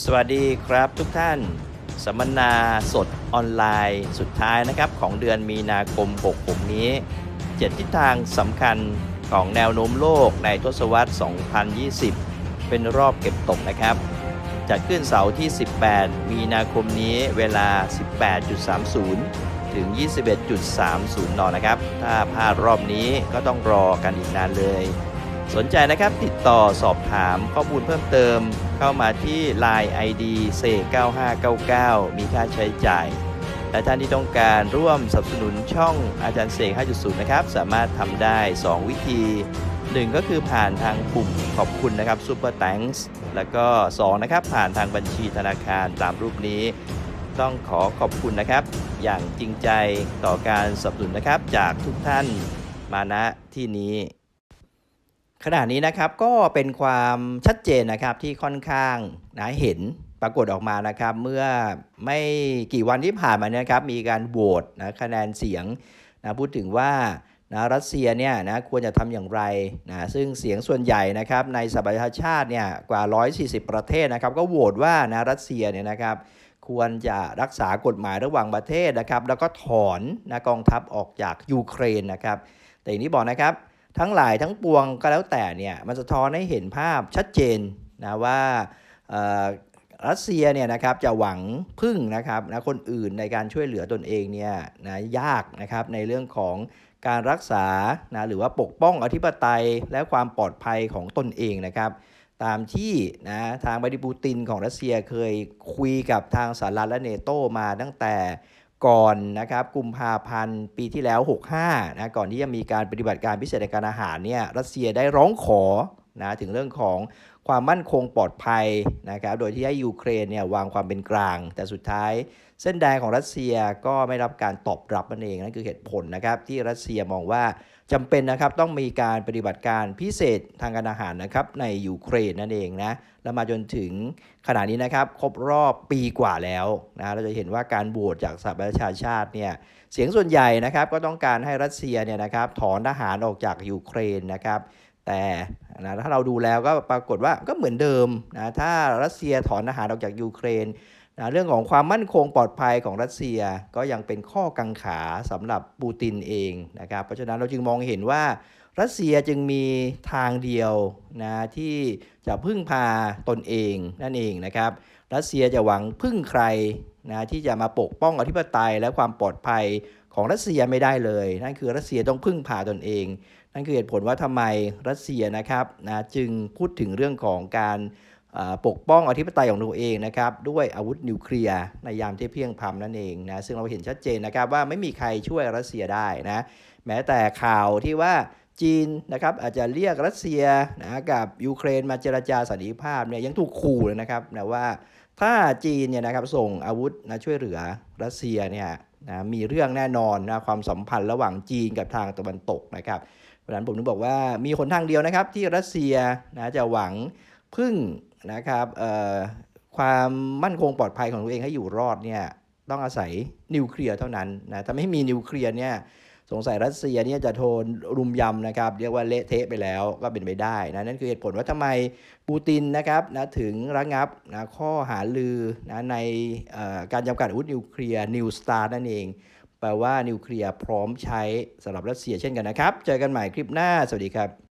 สวัสดีครับทุกท่าน สัมมนาสดออนไลน์สุดท้ายนะครับ ของเดือนมีนาคม 66 นี้ 7 ทิศทางสำคัญของแนวโน้มโลกในทศวรรษ 2020 เป็นรอบเก็บตกนะครับ จัดขึ้นเสาร์ที่ 18 มีนาคมนี้เวลา 18.30 ถึง 21.30 น นะครับ ถ้าพลาดรอบนี้ก็ต้องรอกันอีกนานเลย สนใจนะครับติดต่อสอบถามข้อมูลเพิ่มเติม เข้ามาที่ Line ID เซ9599 มีค่าใช้จ่าย และท่านที่ต้องการร่วมสนับสนุนช่องอาจารย์เสก 5.0 นะครับ สามารถทำได้ 2 วิธี 1 ก็คือผ่านทางปุ่มขอบคุณนะครับ Super Thanks แล้วก็ 2 นะครับ ผ่านทางบัญชีธนาคารตามรูปนี้ ต้องขอขอบคุณนะครับ อย่างจริงใจต่อการสนับสนุนนะครับจากทุกท่านมาณที่นี้ ขณะนี้นะครับก็เป็นความชัดเจนนะครับที่ค่อนข้างนะเห็นปรากฏออกมานะครับเมื่อไม่กี่วันที่ผ่านมาเนี่ยนะครับมีการโหวตนะคะแนนเสียงนะพูดถึงว่านะรัสเซียเนี่ยนะควรจะทำอย่างไรนะซึ่งเสียงส่วนใหญ่นะครับในสหประชาชาติเนี่ยกว่า 140 ประเทศนะครับก็โหวตว่านะรัสเซียเนี่ยนะครับควรจะรักษากฎหมายระหว่างประเทศนะครับแล้วก็ถอนนะกองทัพออกจากยูเครนนะครับแต่อย่างที่บอกนะครับ ทั้งหลายทั้งปวงก็แล้วแต่เนี่ยมันสะท้อนให้เห็นภาพชัดเจนนะว่ารัสเซียเนี่ยนะครับจะหวังพึ่งนะครับนะคนอื่นในการช่วยเหลือตนเองเนี่ยนะยากนะครับในเรื่องของการรักษานะหรือว่าปกป้องอธิปไตยและความปลอดภัยของตนเองนะครับ ตามที่นะทางบดิปูตินของรัสเซียเคยคุยกับทางสหรัฐและเนโตมาตั้งแต่ ก่อนนะครับกุมภาพันธ์ปีที่แล้ว 65นะก่อนที่จะมีการปฏิบัติการพิเศษการอาหารเนี่ยรัสเซียได้ร้องขอ นะถึงเรื่องของความมั่นคงปลอดภัยนะครับโดยที่ให้ยูเครนเนี่ยวางความเป็นกลาง แต่สุดท้ายเส้นแดงของรัสเซียก็ไม่รับการตอบรับนั่นเองนั่นคือเหตุผลนะครับที่รัสเซียมองว่าจำเป็นนะครับต้องมีการปฏิบัติการพิเศษทางการอาหารนะครับในยูเครนนั่นเองนะแล้วมาจนถึงขณะนี้นะครับครบรอบปีกว่าแล้วนะเราจะเห็นว่าการโหวตจากสหประชาชาติเนี่ยเสียงส่วนใหญ่นะครับก็ต้องการให้รัสเซียเนี่ยนะครับถอนทหารออกจากยูเครนนะครับแต่ นะถ้าเราดูแล้วก็ปรากฏว่าก็เหมือนเดิมนะถ้ารัสเซียถอนทหารออกจากยูเครน นะเรื่องของความมั่นคงปลอดภัยของรัสเซียก็ยังเป็นข้อกังขาสำหรับปูตินเองนะครับเพราะฉะนั้นเราจึงมองเห็นว่ารัสเซียจึงมีทางเดียวนะที่จะพึ่งพาตนเองนั่นเองนะครับ รัสเซียจะหวังพึ่งใครนะที่จะมาปกป้องอธิปไตยและความปลอดภัยของรัสเซียไม่ได้เลย นั่นคือรัสเซียต้องพึ่งพาตนเอง นั่นคือเหตุผลว่าทำไมรัสเซียนะครับนะจึงพูดถึงเรื่องของการ ปกป้องอธิปไตยของตัวเองนะครับด้วยอาวุธนิวเคลียร์ในยามที่เพียงพำนั่นเองนะซึ่งเราเห็นชัดเจนนะครับว่าไม่มีใครช่วยรัสเซียได้นะแม้แต่ข่าวที่ว่าจีนนะครับอาจจะเรียกรัสเซียนะกับยูเครนมาเจรจาสันติภาพเนี่ยยังถูกขู่เลยนะครับนะว่าถ้าจีนเนี่ยนะครับส่งอาวุธนะช่วยเหลือรัสเซียเนี่ยนะมีเรื่องแน่นอนนะความสัมพันธ์ระหว่างจีนกับทางตะวันตกนะครับเพราะฉะนั้นผมถึงบอกว่ามีหนทางเดียวนะครับที่รัสเซียนะจะหวังพึ่ง นะครับความมั่นคงปลอดภัยของตัวเองให้อยู่รอดเนี่ยต้องอาศัยนิวเคลียร์เท่านั้นนะถ้าไม่มีนิวเคลียร์เนี่ยสงสัยรัสเซียเนี่ยจะโทนรุมยำนะครับเรียกว่าเละเทะไปแล้วก็เป็นไปได้นะนั่นคือเหตุผลว่าทำไมปูตินนะครับนะถึงระงับนะข้อหาลือนะในการจำกัดอาวุธนิวเคลียร์นิวสตาร์นั่นเอง แปลว่านิวเคลียร์พร้อมใช้สำหรับรัสเซียเช่นกันนะครับ เจอกันใหม่คลิปหน้า สวัสดีครับ